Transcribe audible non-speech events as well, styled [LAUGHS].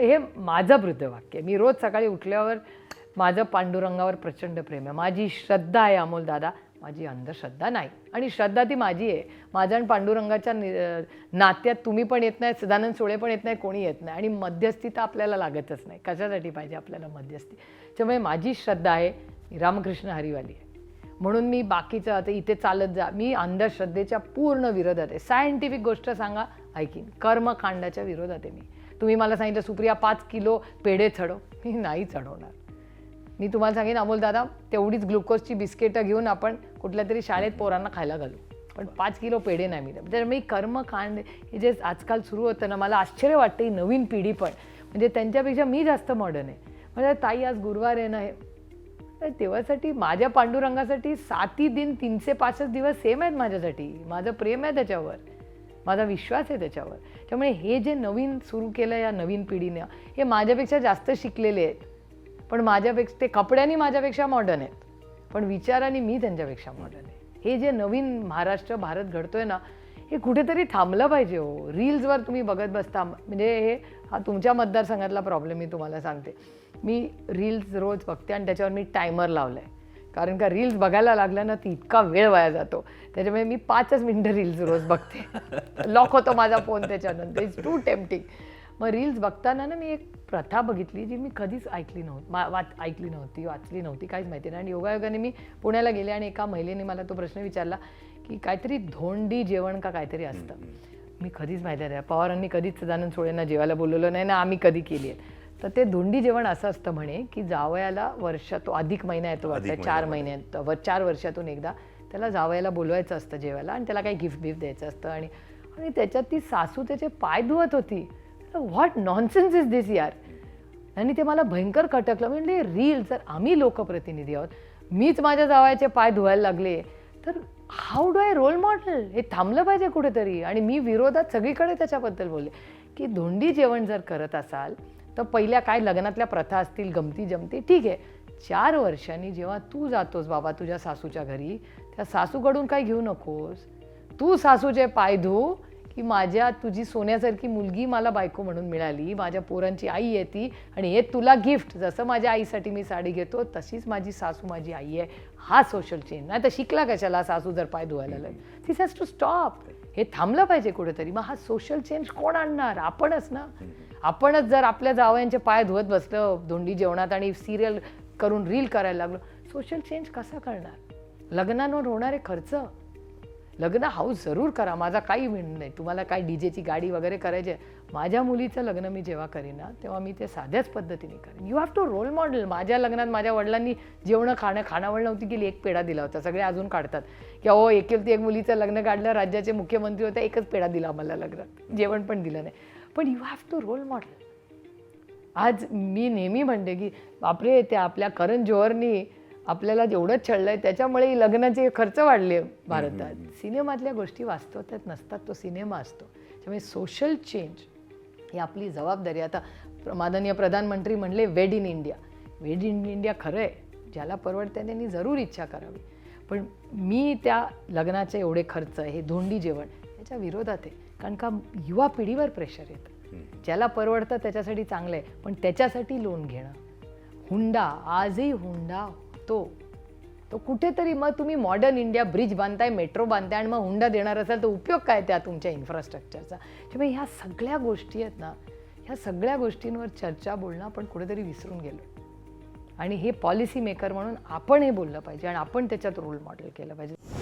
हे माझं वृद्धवाक्य मी रोज सकाळी उठल्यावर माझं पांडुरंगावर प्रचंड प्रेम आहे. माझी श्रद्धा आहे अमोल दादा. माझी अंधश्रद्धा नाही. आणि श्रद्धा ती माझी आहे. माझ्या आणि पांडुरंगाच्या नात्यात तुम्ही पण येत नाही सदानंद सोळे पण येत नाही कोणी येत नाही. आणि मध्यस्थी तर आपल्याला लागतच नाही. कशासाठी पाहिजे आपल्याला मध्यस्थी? त्यामुळे माझी श्रद्धा आहे. रामकृष्ण हरिवाली आहे. म्हणून मी बाकीचं आता इथे चालत जा. मी अंधश्रद्धेच्या पूर्ण विरोधात आहे. सायंटिफिक गोष्ट सांगा ऐकीन. कर्मकांडाच्या विरोधात आहे मी. तुम्ही मला सांगितलं सुप्रिया पाच किलो पेढे चढव. मी नाही चढवणार. मी तुम्हाला सांगेन अमोल दादा तेवढीच ग्लुकोजची बिस्किटं घेऊन आपण कुठल्या तरी शाळेत पोरांना खायला घालू. पण पाच किलो पेढे नाही मिळत. त्यामुळे कर्मकांड हे जे आजकाल सुरू होतं ना मला आश्चर्य वाटतं ही नवीन पिढी पण. म्हणजे त्यांच्यापेक्षा मी जास्त मॉडर्न आहे. म्हणजे ताई आज गुरुवार आहे ना हे. तर तेव्हासाठी माझ्या पांडुरंगासाठी साती दिन तीनशे पासष्ट दिवस सेम आहेत माझ्यासाठी. माझं प्रेम आहे त्याच्यावर. माझा विश्वास आहे त्याच्यावर. त्यामुळे हे जे नवीन सुरू केलं या नवीन पिढीनं हे माझ्यापेक्षा जास्त शिकलेले आहेत. पण माझ्यापेक्षा ते कपड्यांनी माझ्यापेक्षा मॉडर्न आहेत. पण विचाराने मी त्यांच्यापेक्षा मॉडर्न आहे. हे जे नवीन महाराष्ट्र भारत घडतोय ना हे कुठेतरी थांबलं पाहिजे हो. रील्सवर तुम्ही बघत बसता म्हणजे हे हा तुमच्या मतदारसंघातला प्रॉब्लेम मी तुम्हाला सांगते. मी रील्स रोज बघते आणि त्याच्यावर मी टायमर लावलं आहे कारण का रील्स बघायला लागलं ना ती इतका वेळ वाया जातो. त्याच्यामुळे मी पाचच मिनटं रील्स रोज बघते. [LAUGHS] लॉक होतो माझा फोन त्याच्यानंतर. इट्स टू टेम्पटिंग मग रील्स बघताना ना मी एक प्रथा बघितली जी मी कधीच ऐकली नव्हती. मा वाच ऐकली नव्हती वाचली नव्हती काहीच माहिती नाही. आणि योगायोगाने मी पुण्याला गेले आणि एका महिलेने मला तो प्रश्न विचारला की काहीतरी धोंडी जेवण का काहीतरी असतं. मी कधीच माहिती नाही. पवारांनी कधीच सदानंद सोळेंना जेवायला बोलवलं नाही ना आम्ही कधी केली आहे. तर ते धोंडी जेवण असं असतं म्हणे की जावयाला वर्ष तो अधिक महिना येतो वाटतं चार महिना. महिन्यात व चार वर्षातून एकदा त्याला जावयाला बोलवायचं असतं जेवायला आणि त्याला काही गिफ्ट बिफ्ट द्यायचं असतं आणि आणि त्याच्यात ती सासू त्याचे पाय धुवत होती. व्हॉट नॉनसेन्स इज दिस यार? आणि ते मला भयंकर खटकलं. म्हणजे रील जर आम्ही लोकप्रतिनिधी आहोत मीच माझ्या जावयाचे पाय धुवायला लागले तर how do I role model हे थांबलं पाहिजे कुठेतरी. आणि मी विरोधात सगळीकडे त्याच्याबद्दल बोलले. की धोंडी जेवण जर करत असाल तर पहिल्या काय लग्नातल्या प्रथा असतील गमती जमती ठीक आहे. चार वर्षांनी जेव्हा तू जातोस बाबा तुझ्या सासूच्या घरी त्या सासूकडून काय घेऊ नकोस. तू सासूचे पाय धू की माझ्या तुझी सोन्यासारखी मुलगी मला बायको म्हणून मिळाली माझ्या पोरांची आई आहे ती आणि हे तुला गिफ्ट जसं माझ्या आईसाठी मी साडी घेतो तशीच माझी सासू माझी आई आहे. हा सोशल चेंज नाही तर शिकला कशाला सासू जर पाय धुवायला लागेल? दिस हॅज टू स्टॉप हे थांबलं पाहिजे कुठेतरी. मग हा सोशल चेंज कोण आणणार? आपणच ना. आपणच जर आपल्या जावयांचे पाय धुवत बसलं धोंडी जेवणात आणि सिरियल करून रील करायला लागलो सोशल चेंज कसा करणार? लग्नांवर होणारे खर्च? लग्न हाऊस जरूर करा माझा काही म्हणणं नाही. तुम्हाला काय डीजेची गाडी वगैरे करायची आहे? माझ्या मुलीचं लग्न मी जेव्हा करीन ना तेव्हा मी ते साध्याच पद्धतीने करेन. You have to role model माझ्या लग्नात माझ्या वडिलांनी जेवणं खाणं खाणावळ नव्हती केली एक पेढा दिला होता. सगळे अजून काढतात. की हो एकेलती एक मुलीचं लग्न काढलं राज्याचे मुख्यमंत्री होते एकच पेढा दिला मला लग्नात. जेवण पण दिलं नाही. पण you have to role model आज मी नेहमी म्हणते की बापरे त्या आपल्या करण जोहरनी आपल्याला जेवढं छळलंय त्याच्यामुळे ही लग्नाचे खर्च वाढले भारतात. सिनेमातल्या गोष्टी वास्तवतात नसतात तो सिनेमा असतो. त्यामुळे सोशल चेंज ही आपली जबाबदारी. आता माननीय प्रधानमंत्री म्हणले wed in India wed in India खरं आहे ज्याला परवडतं त्यांनी जरूर इच्छा करावी. पण मी त्या लग्नाचे एवढे खर्च हे धोंडी जेवण त्याच्या विरोधात आहे. कारण का युवा पिढीवर प्रेशर येतं. ज्याला परवडतं त्याच्यासाठी चांगलं आहे. पण त्याच्यासाठी लोन घेणं. हुंडा आजही हुंडा तो तो कुठेतरी मग तुम्ही मॉडर्न इंडिया ब्रिज बांधताय मेट्रो बांधताय आणि मग हुंडा देणार असाल तर उपयोग काय त्या तुमच्या इन्फ्रास्ट्रक्चरचा त्यामुळे ह्या सगळ्या गोष्टी आहेत ना ह्या सगळ्या गोष्टींवर चर्चा बोलणं आपण कुठेतरी विसरून गेलो. आणि हे पॉलिसी मेकर म्हणून आपण हे बोललं पाहिजे आणि आपण त्याच्यात रोल मॉडेल केलं पाहिजे.